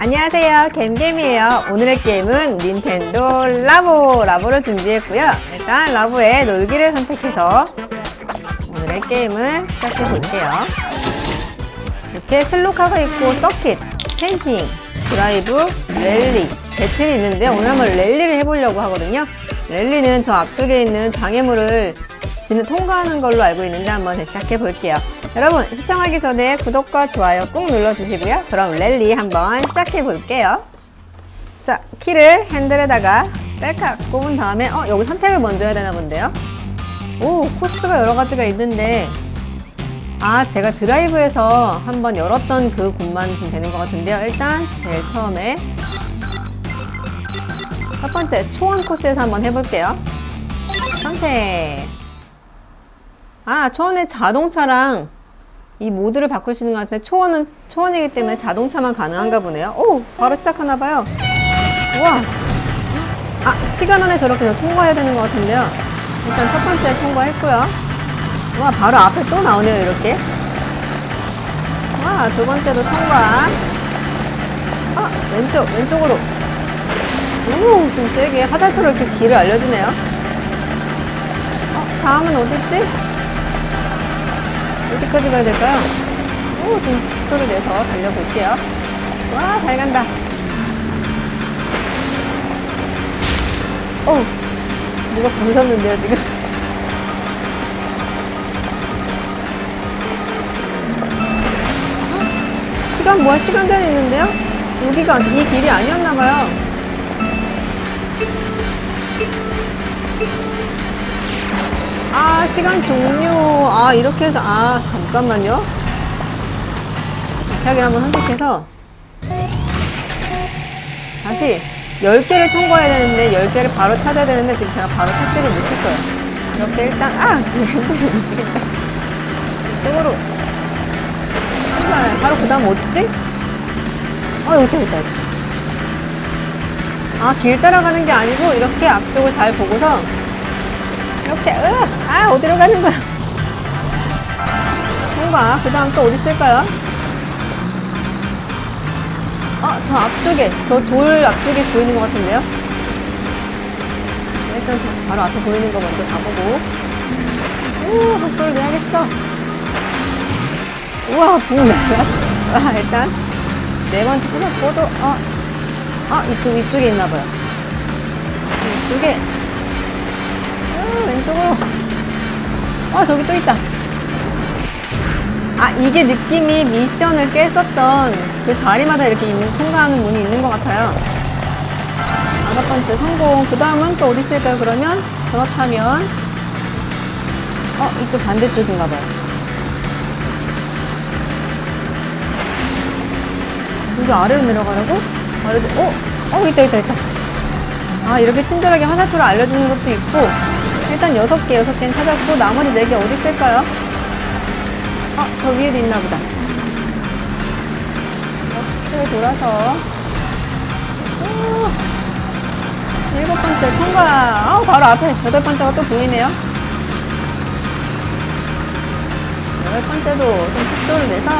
안녕하세요. gemgem이에요. 오늘의 게임은 닌텐도 라보. 라보를 준비했고요. 일단 라보의 놀기를 선택해서 오늘의 게임을 시작해 볼게요. 이렇게 슬로카가 있고 서킷, 캠핑, 드라이브, 랠리, 배틀이 있는데 오늘 한번 랠리를 해보려고 하거든요. 랠리는 저 앞쪽에 있는 장애물을 지는 통과하는 걸로 알고 있는데 한번 시작해 볼게요. 여러분 시청하기 전에 구독과 좋아요 꾹 눌러주시고요. 그럼 랠리 한번 시작해 볼게요. 자 키를 핸들에다가 뺄칵 꼽은 다음에 어 여기 선택을 먼저 해야 되나 본데요. 오 코스가 여러 가지가 있는데 아, 제가 드라이브에서 한번 열었던 그 곳만 좀 되는 것 같은데요. 일단 제일 처음에 첫 번째 초원 코스에서 한번 해볼게요. 선택. 아, 초원의 자동차랑 이 모드를 있는 것 같은데 초원은 초원이기 때문에 자동차만 가능한가 보네요. 오, 바로 시작하나 봐요. 우와. 아, 시간 안에 저렇게 저 통과해야 되는 것 같은데요. 일단 첫 번째 통과했고요. 와 바로 앞에 또 나오네요 이렇게 와 두 번째도 통과 아 왼쪽 왼쪽으로 오 좀 세게 화살표로 이렇게 길을 알려주네요 어 다음은 어딨지? 어디까지 가야 될까요? 오 좀 속도를 내서 달려볼게요. 와 잘 간다. 어 누가 부셨는데요 지금? 시간 뭐야? 시간대는 있는데요? 여기가 이 길이 아니었나봐요 아 시간 종료 아 이렇게 해서 아 잠깐만요 시작을 한번 선택해서 다시 10개를 통과해야 되는데 10개를 바로 찾아야 되는데 지금 제가 바로 찾지를 못했어요 이렇게 일단 아 미치겠다 이쪽으로 신발. 바로 그 다음 어딨지? 아, 여기 있다, 여기. 아, 길 따라가는 게 아니고, 이렇게 앞쪽을 잘 보고서, 이렇게, 으, 아, 어디로 가는 거야? 통과. 그 다음 또 어디 있을까요? 어, 저 앞쪽에, 저 돌 앞쪽에 보이는 것 같은데요? 일단 저 바로 앞에 보이는 거 먼저 가보고. 오, 속도를 내야겠어. 우와, 붕 날라. 아, 일단, 네 번째 끊었고, 도 어, 아, 이쪽, 이쪽에 있나봐요. 이쪽에. 아, 왼쪽으로. 어, 저기 또 있다. 아, 이게 느낌이 미션을 깼었던 그 자리마다 이렇게 있는, 통과하는 문이 있는 것 같아요. 다섯 번째 성공. 그 다음은 또 어디 있을까요, 그러면? 그렇다면, 어, 이쪽 반대쪽인가 봐요. 여기 아래로 내려가라고? 아래로, 어? 어, 있다, 있다, 있다. 아, 이렇게 친절하게 화살표를 알려주는 것도 있고, 일단 여섯 개, 여섯 개는 찾았고, 나머지 네 개 어디 있을까요? 어, 저 위에도 있나 보다. 이렇게 돌아서. 오, 일곱 번째 통과. 어, 바로 앞에 여덟 번째가 또 보이네요. 여덟 번째도 좀 속도를 내서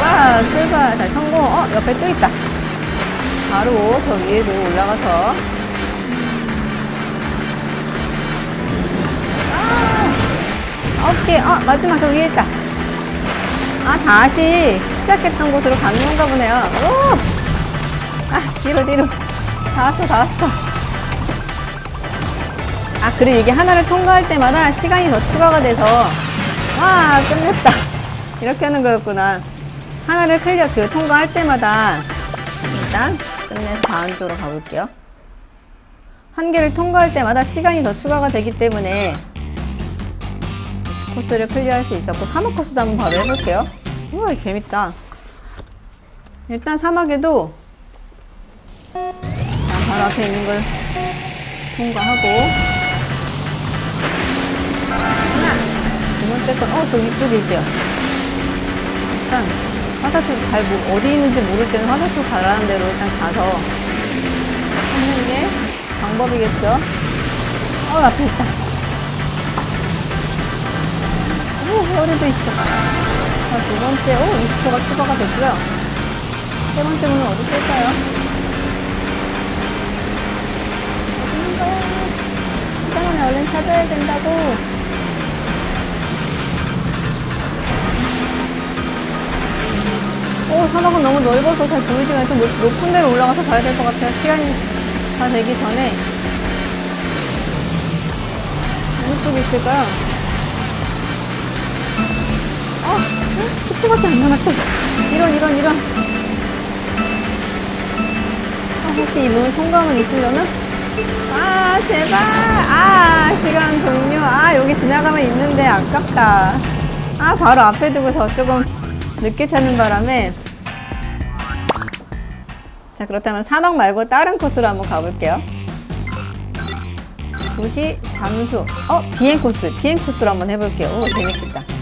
와 출발 잘 성공 어 옆에 또 있다 바로 저 위에도 올라가서 오케이. 어 마지막 저 위에 있다. 아 다시 시작했던 곳으로 가는 건가 보네요. 오 아 뒤로 뒤로. 다 왔어 다 왔어. 아 그리고 이게 하나를 통과할 때마다 시간이 더 추가가 돼서 와 끝냈다. 이렇게 하는 거였구나. 하나를 클리어 그 통과할 때마다 일단 끝내서 다음 쪽으로 가볼게요. 한 개를 통과할 때마다 시간이 더 추가가 되기 때문에 코스를 클리어할 수 있었고 사막 코스도 한번 바로 해볼게요 우와 재밌다 일단 사막에도 자, 바로 앞에 있는 걸 통과하고 두 번째 건, 어, 저 위쪽에 있대요. 일단, 화살표 잘, 모, 어디 있는지 모를 때는 화살표 가라는 대로 일단 가서 하는 게 방법이겠죠. 어, 앞에 있다. 오, 어디도 있어. 자, 두 번째, 오, 20초가 추가가 됐고요. 세 번째 문은 어디 있을까요? 어디 거야? 시간을 얼른 찾아야 된다고. 오, 사막은 너무 넓어서 잘 보이지가. 높- 높은 데로 올라가서 봐야 될 것 같아요. 시간이 다 되기 전에. 어느 쪽에 있을까요? 10초밖에 안 남았대. 이런, 이런, 이런. 아, 혹시 이 문을 통과하면 있으려나? 아, 제발. 아, 시간 종료. 아, 여기 지나가면 있는데 아깝다. 아, 바로 앞에 두고서 조금 늦게 찾는 바람에. 자, 그렇다면 사막 말고 다른 코스로 한번 가볼게요. 도시 잠수. 어, 비행 코스. 비행 코스로 한번 해볼게요. 오, 재밌겠다.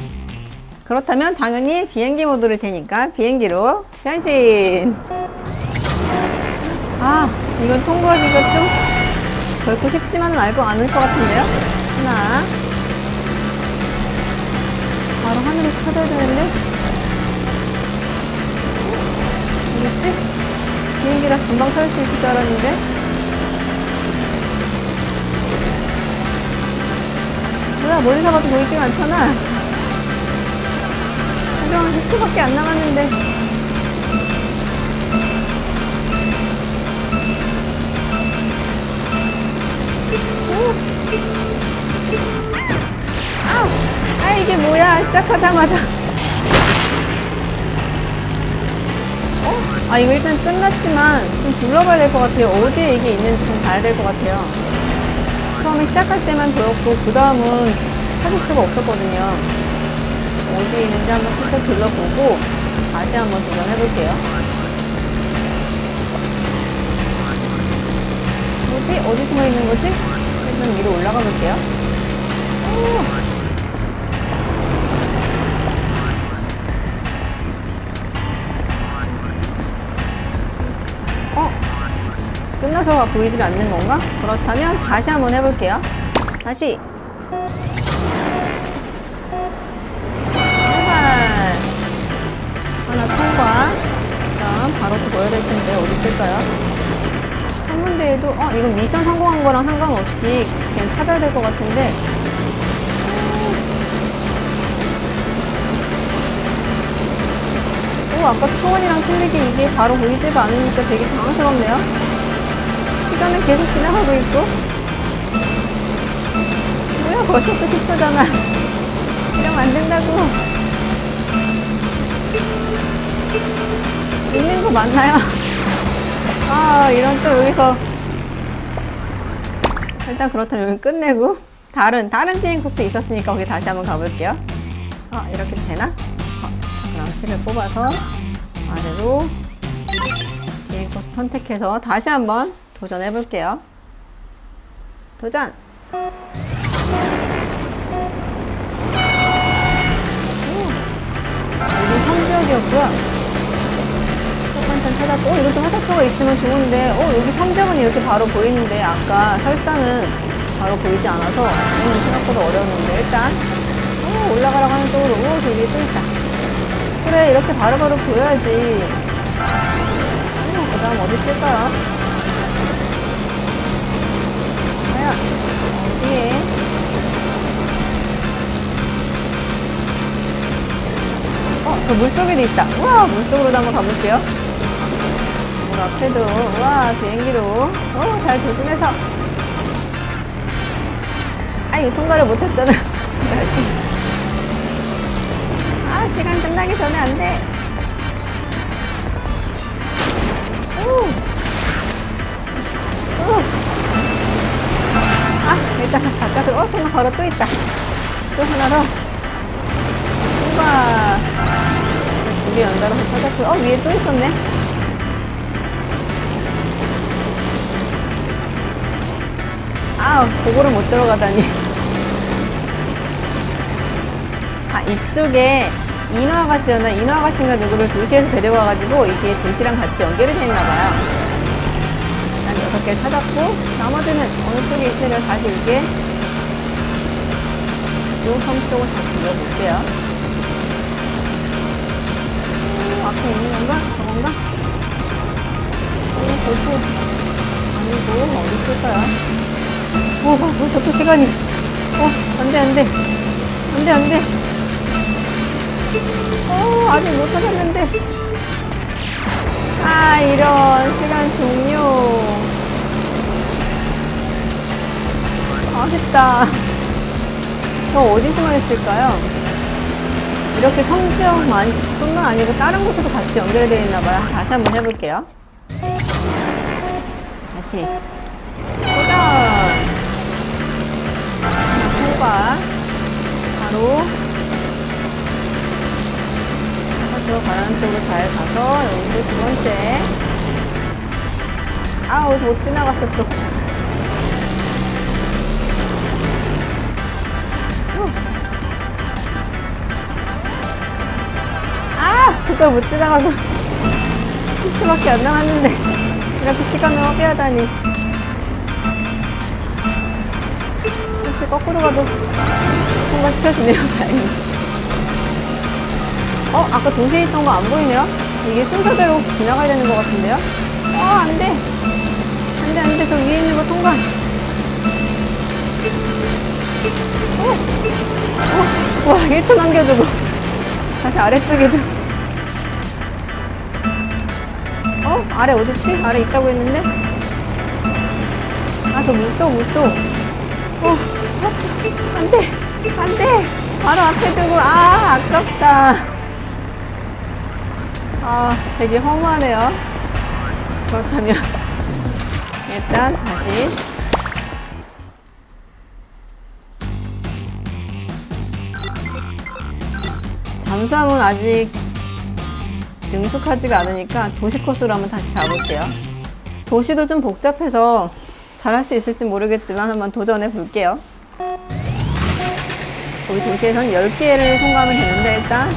그렇다면 당연히 비행기 모드를 테니까 비행기로 변신. 아, 이걸 통과하기가 좀 결코 쉽지만은 알고 않을 것 같은데요? 하나. 바로 하늘을 찾아야 되는데? 어딨지? 비행기라 금방 찾을 수 있을 줄 알았는데? 뭐야, 머리서 봐도 보이지가 않잖아. 하지만 10초밖에 안 남았는데. 아, 아 이게 뭐야. 시작하자마자. 어? 아 이거 일단 끝났지만 좀 둘러봐야 될 것 같아요. 어디에 이게 있는지 좀 봐야 될 것 같아요. 처음에 시작할 때만 보였고 그 다음은 찾을 수가 없었거든요 어디에 있는지 한번 슬쩍 둘러보고 다시 한번 도전해볼게요 뭐지? 어디 숨어 있는 거지? 일단 위로 올라가 볼게요 오. 어? 끝나서 보이질 않는 건가? 그렇다면 다시 한번 해볼게요. 다시. 그럼 바로 또 보여야 될 텐데 어디 있을까요? 천문대에도 어 이건 미션 성공한 거랑 상관없이 그냥 찾아야 될 것 같은데. 오 아까 초원이랑 틀리게 이게 바로 보이지가 않으니까 되게 당황스럽네요. 시간은 계속 지나가고 있고. 뭐야 벌써 또 10초잖아 이러면 안 된다고 있는 거 맞나요? 아 이런 또 여기서. 일단 그렇다면 여기 끝내고 다른 다른 비행 코스 있었으니까 거기 다시 한번 가볼게요. 아 이렇게 되나? 어, 그럼 핀을 뽑아서 아래로 비행 코스 선택해서 다시 한번 도전해 볼게요. 도전! 오, 여기 성지역이었고요 한참 찾았고, 어, 이것도 화살표가 있으면 좋은데, 어, 여기 성적은 이렇게 바로 보이는데, 아까 설사는 바로 보이지 않아서, 이거는 생각보다 어려웠는데, 일단, 어, 올라가라고 하는 쪽으로, 오, 저기 또 있다. 그래, 이렇게 바로바로 보여야지. 어, 그 다음 어디 있을까요? 뭐야, 어디에? 어, 저 물속에도 있다. 우와, 물속으로도 한번 가볼게요. 물 앞에도, 우와, 비행기로. 어, 잘 조준해서. 아, 이거 통과를 못했잖아. 다시. 아, 시간 끝나기 전에 안 돼. 오. 오. 아, 일단 바깥으로, 어, 통과 바로 또 있다. 또 하나 더. 통과. 두개 연달아서 찾았고, 어, 위에 또 있었네. 아, 고거를 못 들어가다니. 아, 이쪽에 인어 아가씨였나? 인어 아가씨인가 누구를 도시에서 데려와가지고 이게 도시랑 같이 연결이 돼 있나봐요. 난 여섯 개를 찾았고, 나머지는 어느 쪽에 있으면 다시 이게 요섬 쪽을 다시 돌려볼게요. 음, 앞에 있는 건가? 저건가? 어, 음, 골프 아니고, 어디 있을까요? 어, 벌써 또 시간이. 어, 안 돼, 안 돼. 안 돼, 안 돼. 어, 아직 못 찾았는데. 아, 이런 시간 종료. 아쉽다. 저 어디 숨어 있을까요? 이렇게 성지역만 뿐만 아니고 다른 곳에도 같이 연결이 되어 있나 봐요. 다시 한번 해볼게요. 다시. 바로. 저 가는 쪽으로 잘 가서 여기도 두 번째. 아우, 못 지나갔어 또. 아! 그걸 못 지나가고 10초밖에 안 남았는데 이렇게 시간을 허비하다니 혹시 거꾸로 가도 통과시켜주네요 다행히 어? 아까 도시에 있던 거 안 보이네요? 이게 순서대로 지나가야 되는 것 같은데요? 어 안 돼 안 돼 안 돼 저 위에 있는 거 통과 어? 어? 와 1초 남겨두고 다시 아래쪽에도 어? 아래 어딨지? 아래 있다고 했는데 아저 물속 물속 어 맞죠 안돼 안 돼 바로 앞에 두고 아 아깝다 아 되게 허무하네요 그렇다면 일단 다시 잠수함은 아직 능숙하지가 않으니까 도시 코스로 한번 다시 가볼게요. 도시도 좀 복잡해서 잘할 수 있을지 모르겠지만 한번 도전해 볼게요. 우리 도시에서는 10개를 통과하면 되는데 일단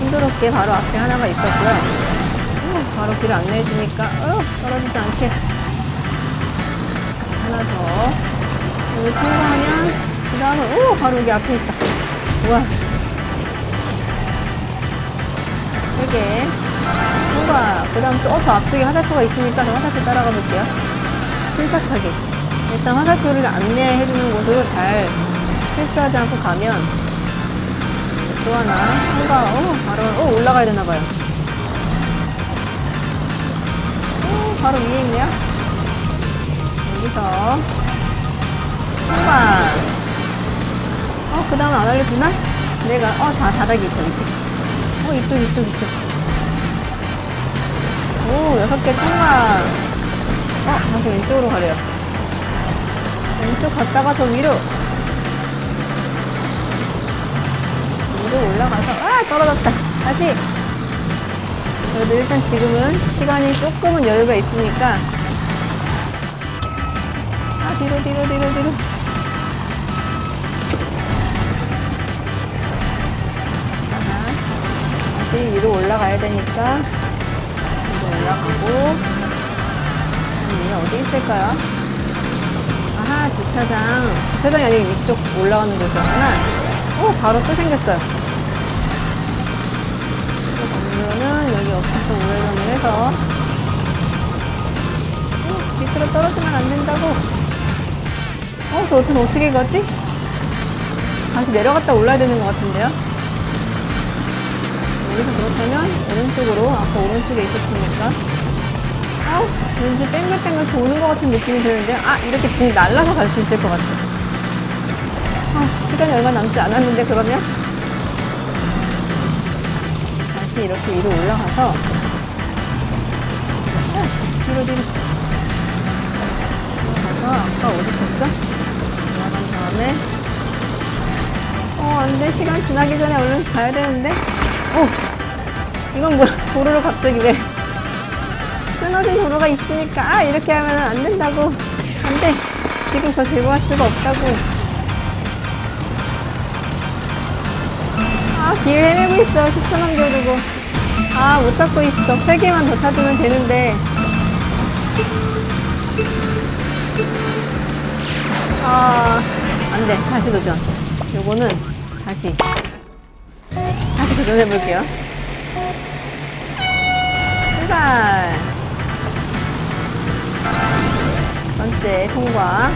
순조롭게 바로 앞에 하나가 있었고요. 어, 바로 길을 안내해 주니까 어, 떨어지지 않게 하나 더 여기 통과하면 그 다음에 오 바로 여기 앞에 있다. 우와 세 개. 통과. 그 다음 또, 어, 저 앞쪽에 화살표가 있으니까 저 화살표 따라가 볼게요. 침착하게. 일단 화살표를 안내해 주는 곳으로 잘 실수하지 않고 가면 또 하나 통과. 어, 바로, 어, 올라가야 되나 봐요. 어, 바로 위에 있네요. 여기서 통과. 어, 그 다음은 안 알려주나? 내가, 어, 다, 바닥이 있다, 밑에. 어, 이쪽, 이쪽, 이쪽. 오, 여섯 개 통과. 어, 다시 왼쪽으로 가래요. 왼쪽 갔다가 저 위로. 위로 올라가서, 아, 떨어졌다. 다시. 그래도 일단 지금은 시간이 조금은 여유가 있으니까. 아, 뒤로, 뒤로, 뒤로, 뒤로. 하나. 다시 위로 올라가야 되니까 위로 올라가고 위에 어디 있을까요? 아하 주차장 주차장이 아니고 위쪽 올라가는 곳이었구나 오 바로 또 생겼어요 또 건물로는 여기 없어서 우회전을 해서 오, 밑으로 떨어지면 안 된다고 어 저기는 어떻게 가지? 다시 내려갔다 올라야 되는 것 같은데요? 여기서 그렇다면 오른쪽으로 아까 오른쪽에 있었으니까 아우 왠지 뺑글뺑글 도는 것 같은 느낌이 드는데 아 이렇게 등 날라서 갈 수 있을 것 같아 아 시간이 얼마 남지 않았는데 그러면 다시 이렇게 위로 올라가서. 어, 뒤로 올라가서 아까 어디 있었죠? 올라간 다음에. 어 안돼. 시간 지나기 전에 얼른 가야 되는데. 어 이건 뭐야? 도로를 갑자기 왜? 끊어진 도로가 있으니까. 아 이렇게 하면 안 된다고. 안돼. 지금 더 들고 갈 수가 없다고 아길 헤매고 있어. 10초 남겨두고. 아 못 찾고 있어. 3개만 더 찾으면 되는데. 아 안돼. 다시 도전. 요거는 다시. 다시 도전해 볼게요. 출발. 전 통과.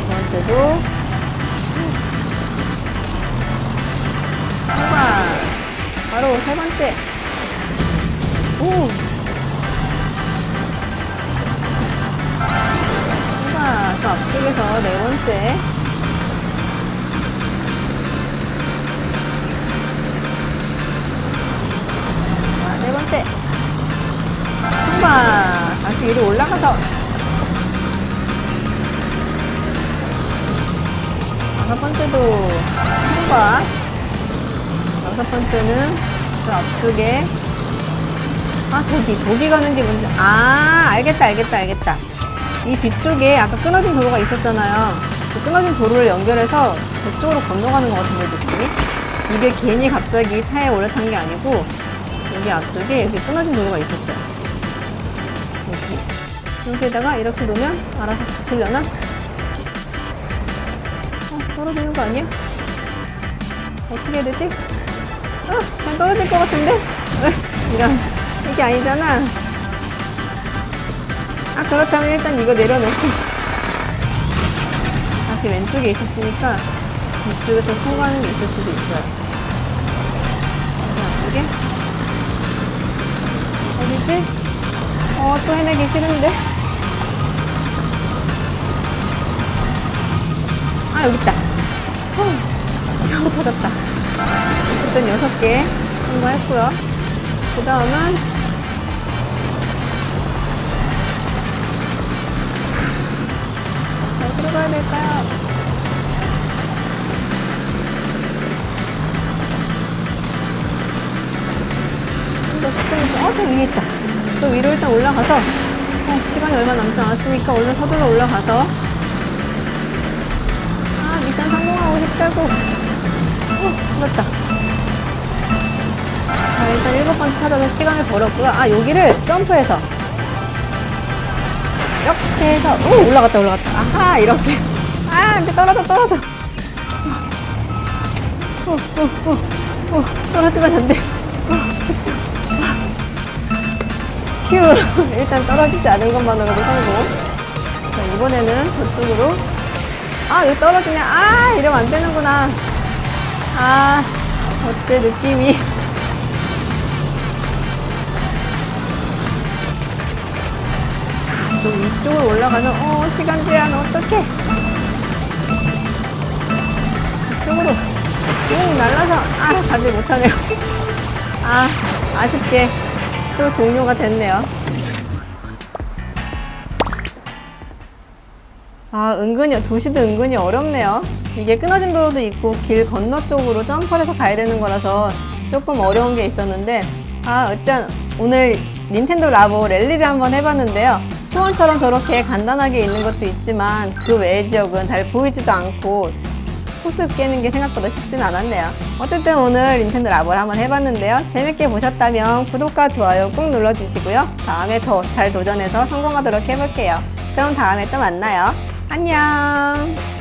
두 번째도 통과. 바로 세 번째. 오. 통과. 저 앞쪽에서 네 번째. 자, 네 번째. 통과. 다시 위로 올라가서. 다섯 번째도 통과. 여섯 번째는 저 앞쪽에. 아, 저기, 저기 가는 게 뭔지. 아, 알겠다, 알겠다, 알겠다. 이 뒤쪽에 아까 끊어진 도로가 있었잖아요. 그 끊어진 도로를 연결해서 저쪽으로 건너가는 것 같은데, 느낌이? 이게 괜히 갑자기 차에 올라탄 게 아니고, 여기 앞쪽에 이렇게 끊어진 도로가 있었어요. 여기. 여기에다가 이렇게 놓으면 알아서 붙으려나? 어, 떨어지는 거 아니야? 어떻게 해야 되지? 아, 떨어질 것 같은데? 으, 이런. 이게 아니잖아. 아, 그렇다면 일단 이거 내려놓고. 다시 왼쪽에 있었으니까 이쪽에서 통과하는 게 있을 수도 있어요. 이쪽에. 어디지? 어, 또 헤매기 싫은데? 아, 여기 있다. 어, 겨우 찾았다. 어쨌든 여섯 개 통과했고요. 그 다음은 잘 들어가야 될까요? 어, 저 위에 있다. 저 위로 일단 올라가서, 어, 시간이 얼마 남지 않았으니까 얼른 서둘러 올라가서, 아, 미션 성공하고 싶다고. 어, 맞다. 자, 일단 일곱 번째 찾아서 시간을 벌었고요. 아, 여기를 점프해서. 이렇게 해서, 오, 올라갔다, 올라갔다. 아하, 이렇게. 아, 근데 떨어져, 떨어져. 오, 오, 오, 오, 떨어지면 안 돼. 어, 그쪽. 휴, 일단 떨어지지 않은 것만으로도 성공. 자, 이번에는 저쪽으로. 아, 여기 떨어지네. 아, 이러면 안 되는구나. 아, 어째 느낌이. 좀 위쪽으로 올라가면, 어, 시간 제한 어떡해. 이쪽으로. 응, 날라서, 아, 가지 못하네요. 아, 아쉽게 또 종료가 됐네요. 아, 은근히, 도시도 은근히 어렵네요. 이게 끊어진 도로도 있고 길 건너 쪽으로 점프를 해서 가야 되는 거라서 조금 어려운 게 있었는데, 아, 일단 오늘 닌텐도 라보 랠리를 한번 해봤는데요. 초원처럼 저렇게 간단하게 있는 것도 있지만 그 외의 지역은 잘 보이지도 않고 코스 깨는 게 생각보다 쉽진 않았네요. 어쨌든 오늘 닌텐도 라보를 한번 해봤는데요. 재밌게 보셨다면 구독과 좋아요 꾹 눌러주시고요. 다음에 더 잘 도전해서 성공하도록 해볼게요. 그럼 다음에 또 만나요. 안녕!